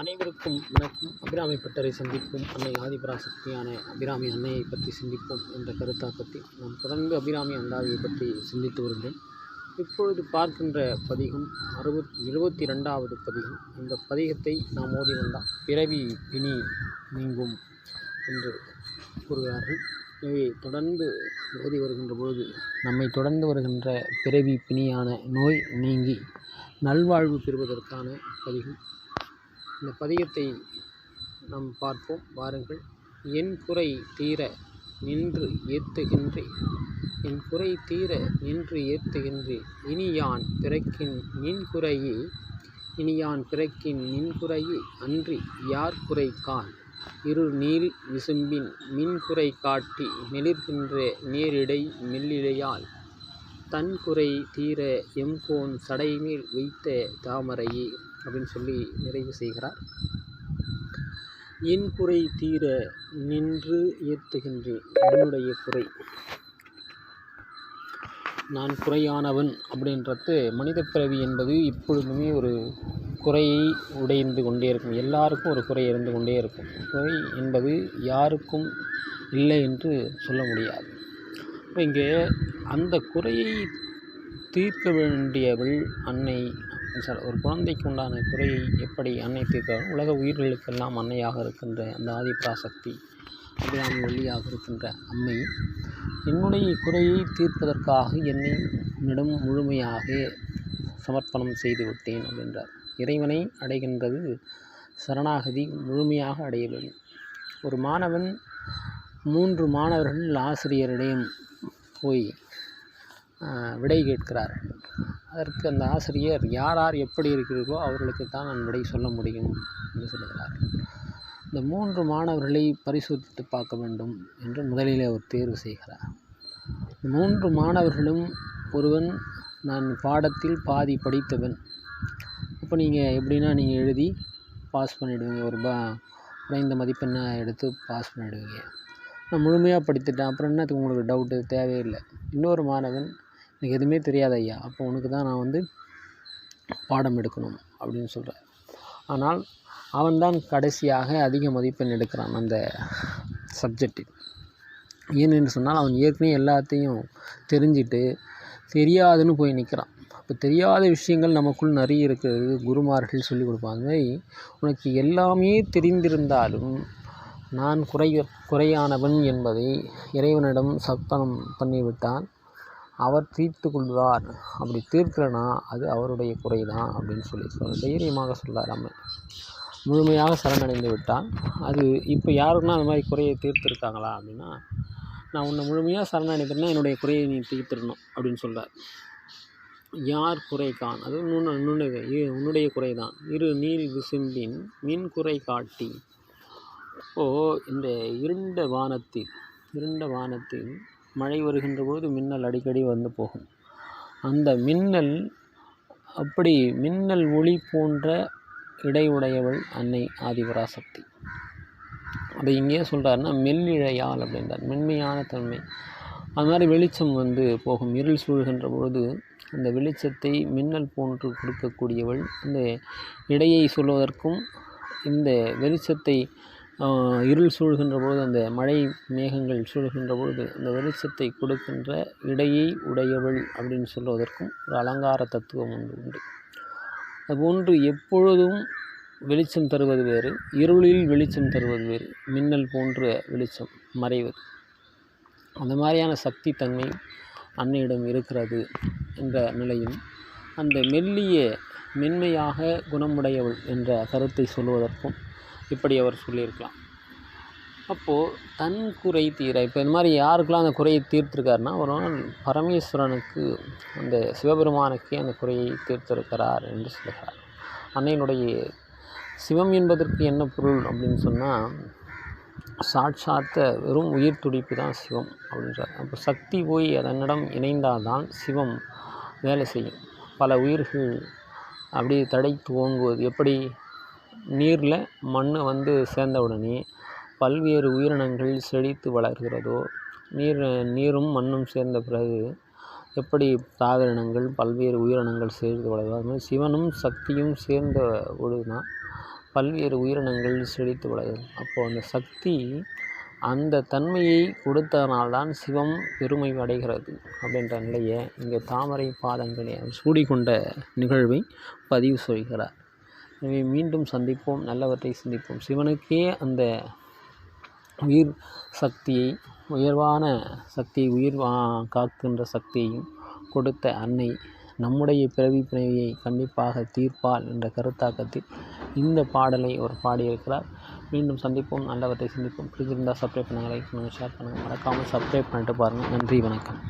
அனைவருக்கும் வணக்கம். அபிராமி பட்டரை சந்திப்போம். அன்னை ஆதிபராசக்தியான அபிராமி அன்னையை பற்றி சிந்திப்போம் என்ற கருத்தாக்கத்தில் நாம் தொடர்ந்து அபிராமி அண்டாவியை பற்றி சிந்தித்து வருகிறோம். இப்பொழுது பார்க்கின்ற பதிகம் அறுபத் இருபத்தி ரெண்டாவது பதிகம். இந்த பதிகத்தை நாம் ஓதி வந்தால் பிறவி பிணி நீங்கும் என்று கூறுகிறார்கள். எனவே தொடர்ந்து ஓதி வருகின்ற பொழுது நம்மை தொடர்ந்து வருகின்ற பிறவி பிணியான நோய் நீங்கி நல்வாழ்வு பெறுவதற்கான பதிகம். இந்த பதிகத்தை நாம் பார்ப்போம். வாருங்கள். என் குறை தீர நின்று ஏத்துகின்றேன் என் குறை தீர நின்று ஏத்துகின்றேன் இனி யான் பிறக்கின் நின் குறையே? இனி யான் பிறக்கின் நின் குறையே? அன்றி யார் குறை காண்? இரு நீர் விசும்பின் மின் குறை காட்டி மெளிர்கின்ற நேரிடை மெல்லிடையால் தன் குறை தீர எம்கோன் சடைமேல் வைத்த தாமரையே. அப்படின்னு சொல்லி நிறைவு செய்கிறார். என் குறை தீர நின்று ஏற்றுகின்றேன் என்னுடைய குறை. நான் குறையானவன் அப்படின்றது மனித பிறவி என்பது இப்பொழுதுமே ஒரு குறையை உடைந்து கொண்டே இருக்கும். எல்லாருக்கும் ஒரு குறை இருந்து கொண்டே இருக்கும். குறை என்பது யாருக்கும் இல்லை என்று சொல்ல முடியாது. இப்போ இங்கே அந்த குறையை தீர்க்க வேண்டியவள் அன்னை ஒரு குழந்தைக்கு உண்டான குறையை எப்படி அன்னை தீர்க்க உலக உயிர்களுக்கெல்லாம் அன்னையாக இருக்கின்ற அந்த ஆதிபராசக்தி அப்படியான வள்ளியாக இருக்கின்ற அம்மை என்னுடைய குறையை தீர்ப்பதற்காக என்னை என்னிடம் முழுமையாக சமர்ப்பணம் செய்து விட்டேன் அப்படின்றார். இறைவனை அடைகின்றது சரணாகதி முழுமையாக அடைய வேண்டும். ஒரு மாணவன் மூன்று மாணவர்கள் ஆசிரியரிடம் போய் விடை கேட்கிறார். அதற்கு அந்த ஆசிரியர் யார் யார் எப்படி இருக்கிறீர்களோ அவர்களுக்கு தான் நான் விடை சொல்ல முடியும் என்று சொல்லுகிறார். இந்த மூன்று மாணவர்களை பரிசோதித்து பார்க்க வேண்டும் என்று முதலில் அவர் தேர்வு செய்கிறார். மூன்று மாணவர்களும் ஒருவன் நான் பாடத்தில் பாதி படித்தவன். அப்போ நீங்கள் எப்படின்னா நீங்கள் எழுதி பாஸ் பண்ணிவிடுவீங்க ஒரு பா குறைந்த மதிப்பெண்ணை எடுத்து பாஸ் பண்ணிவிடுவீங்க நான் முழுமையாக படித்துட்டேன். அப்புறம் என்னத்துக்கு உங்களுக்கு டவுட்டு தேவையில்லை. இன்னொரு மாணவன் எனக்கு எதுவுமே தெரியாது ஐயா. அப்போ உனக்கு தான் நான் வந்து பாடம் எடுக்கணும் அப்படின்னு சொல்கிறேன் ஆனால் அவன்தான் கடைசியாக அதிக மதிப்பெண் எடுக்கிறான் அந்த சப்ஜெக்டில் ஏன்னு சொன்னால் அவன் ஏற்கனவே எல்லாத்தையும் தெரிஞ்சுட்டு தெரியாதுன்னு போய் நிற்கிறான். இப்போ தெரியாத விஷயங்கள் நமக்குள் நிறைய இருக்கிறது குருமார்கள் சொல்லிக் கொடுப்பாங்க. உனக்கு எல்லாமே தெரிந்திருந்தாலும் நான் குறை குறையானவன் என்பதை இறைவனிடம் சத்தனம் பண்ணிவிட்டான். அவர் தீர்த்து கொள்வார். அப்படி தீர்க்கலனா அது அவருடைய குறை தான் அப்படின்னு சொல்லி சொல்ல தைரியமாக சொல்லார் அம்மை முழுமையாக சரணடைந்து விட்டால் அது இப்போ யாருக்குன்னா அந்த மாதிரி குறையை தீர்த்துருக்காங்களா அப்படின்னா நான் உன்னை முழுமையாக சரணடைந்தேன்னா என்னுடைய குறையை நீ தீர்த்திடணும் அப்படின்னு சொல்கிறார் யார் குறை கான் அது உன்னுடைய உன்னுடைய குறை தான் இரு நீர் விசும்பின் மின் குறை காட்டி இப்போது இந்த இருண்ட வானத்தில் இருண்ட வானத்தில் மழை வருகின்ற போது மின்னல் அடிக்கடி வந்து போகும். அந்த மின்னல் அப்படி மின்னல் ஒளி போன்ற இடையுடையவள் அன்னை ஆதிபராசக்தி. அதை இங்கே சொல்கிறாருன்னா மெல்லிழையால் அப்படின்றார். மென்மையான தன்மை. அது மாதிரி வெளிச்சம் வந்து போகும். இருள் சூழ்கின்ற பொழுது அந்த வெளிச்சத்தை மின்னல் போன்று கொடுக்கக்கூடியவள் இந்த இடையை சொல்வதற்கும் இந்த வெளிச்சத்தை இருள் சூழ்கின்ற பொழுது அந்த மழை மேகங்கள் சூழ்கின்ற பொழுது அந்த வெளிச்சத்தை கொடுக்கின்ற இடையை உடையவள் அப்படின்னு சொல்வதற்கும் ஒரு அலங்கார தத்துவம் ஒன்று உண்டு. அதுபோன்று எப்பொழுதும் வெளிச்சம் தருவது வேறு இருளில் வெளிச்சம் தருவது வேறு மின்னல் போன்ற வெளிச்சம் மறைவது. அந்த மாதிரியான சக்தி தன்மை அன்னையிடம் இருக்கிறது என்ற நிலையும் அந்த மெல்லிய மென்மையாக குணமுடையவள் என்ற கருத்தை சொல்வதற்கும் இப்படி அவர் சொல்லியிருக்கலாம். அப்போது தன் குறை தீர இப்போ இந்த மாதிரி யாருக்கெல்லாம் அந்த குறையை தீர்த்திருக்காருன்னா ஒரு நாள் பரமேஸ்வரனுக்கு அந்த சிவபெருமானுக்கே அந்த குறையை தீர்த்திருக்கிறார் என்று சொல்கிறார். அன்னையினுடைய சிவம் என்பதற்கு என்ன பொருள் அப்படின்னு சொன்னால் சாட்சாத்த வெறும் உயிர் துடிப்பு தான் சிவம் அப்படின்றார். அப்போ சக்தி போய் அதனிடம் இணைந்தால் தான் சிவம் வேலை செய்யும். பல உயிர்கள் அப்படியே தடை துவங்குவது எப்படி? நீரில் மண் வந்து சேர்ந்த உடனே பல்வேறு உயிரினங்கள் செழித்து வளர்கிறதோ நீர் நீரும் மண்ணும் சேர்ந்த பிறகு எப்படி தாவரினங்கள் பல்வேறு உயிரினங்கள் சேர்ந்து வளர்கிறதோ அது மாதிரி சிவனும் சக்தியும் சேர்ந்த பொழுதுதான் பல்வேறு உயிரினங்கள் செழித்து வளரும். அப்போது அந்த சக்தி அந்த தன்மையை கொடுத்ததனால்தான் சிவம் பெருமை அடைகிறது அப்படின்ற நிலையை இங்கே தாமரை பாதங்களை சூடிக்கொண்ட நிகழ்வை பதிவு செய்கிறார். எனவே மீண்டும் சந்திப்போம் நல்லவற்றை சிந்திப்போம். சிவனுக்கே அந்த உயிர் சக்தியை உயர்வான சக்தியை உயிர் காக்கின்ற சக்தியையும் கொடுத்த அன்னை நம்முடைய பிறவி பிறவியை கண்டிப்பாக தீர்ப்பால் என்ற கருத்தாக்கத்தில் இந்த பாடலை அவர் பாடியிருக்கிறார். மீண்டும் சந்திப்போம் நல்லவற்றை சிந்திப்போம். பிடிச்சிருந்தால் சப்ஸ்கிரைப் பண்ணுங்கள் லைக் பண்ணுங்கள் ஷேர் பண்ணுங்கள் மறக்காமல் சப்ஸ்கிரைப் பண்ணிட்டு பாருங்கள் நன்றி வணக்கம்.